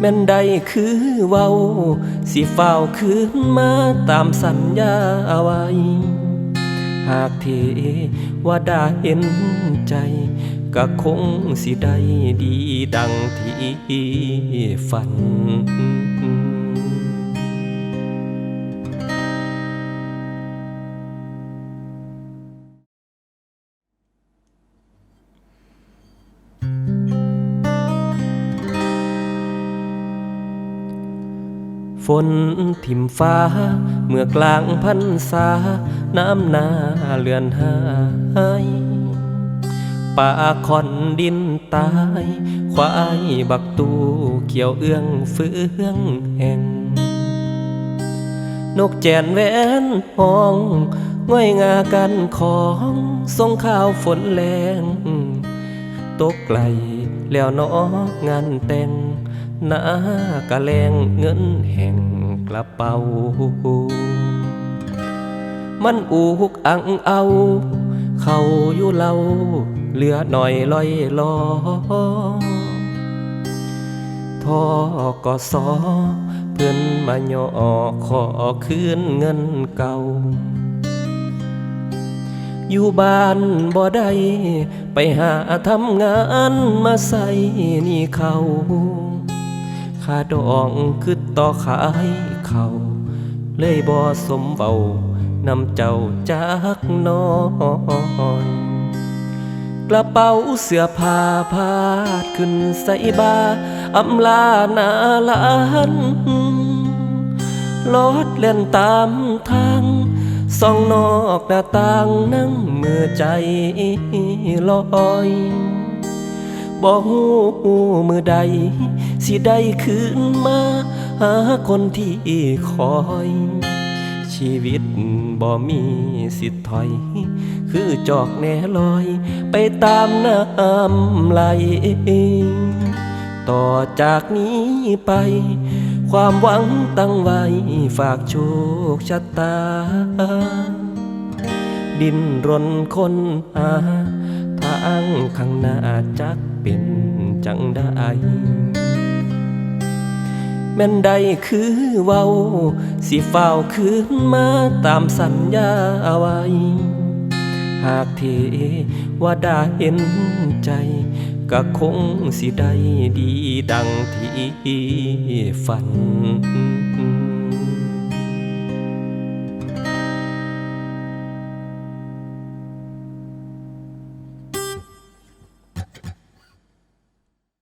แม่นใดคือเว้า สิเฝ้าคืนมาตามสัญญาเอาไว้ หากเทว่าได้เห็นใจ ก็คงสิได้ดีดังที่ฝัน ฝนทิมฟ้า เมื่อกลางพันษา น้ำนาเลือนหายป่าคอนดินตาย ควายบักตูเขียวเอื้องเฟืองแห่ง นกแจนแวนห้องง่อยงากันของสงข้าวฝนแรง ตกไกลแล้วเนองานแต่ง หน้ากะแลงเงินแห่งกระเป๋า มันอูกอังเอา เขาอยู่เล่าเหลือหน่อยลอยลอทอกสอเพื่อนมาย่อขอคืนเงินเก่า อยู่บ้านบ่ได้ไปหาทำงานมาใส่หนี่เขา ค่าดองคือต่อขายเขาเลยบ่สมเบานำเจ้าจากน้อยกระเป๋าเสื้อผ้าพาดขึ้นใส่บาอำลาหนาลานลอดเล่นตามทางส่องนอกหน้าต่างนั่งเมื่อใจลอยบ่ฮู้มือใด สิได้คืนมา หาคนที่คอย ชีวิตบ่มีสิทธิ์ถอย คือจอกแหน่ลอย ไปตามน้ำไหลต่อจากนี้ไป ความหวังตั้งไว้ ฝากโชคชะตา ดินรนคนหาทางข้างหน้าจักเป็นจังได้ แม่นใดคือเว้า สิเฝ้าคืนมาตามสัญญาเอาไว้ หากเทว่าได้เห็นใจ ก็คงสิได้ดีดังที่ฝัน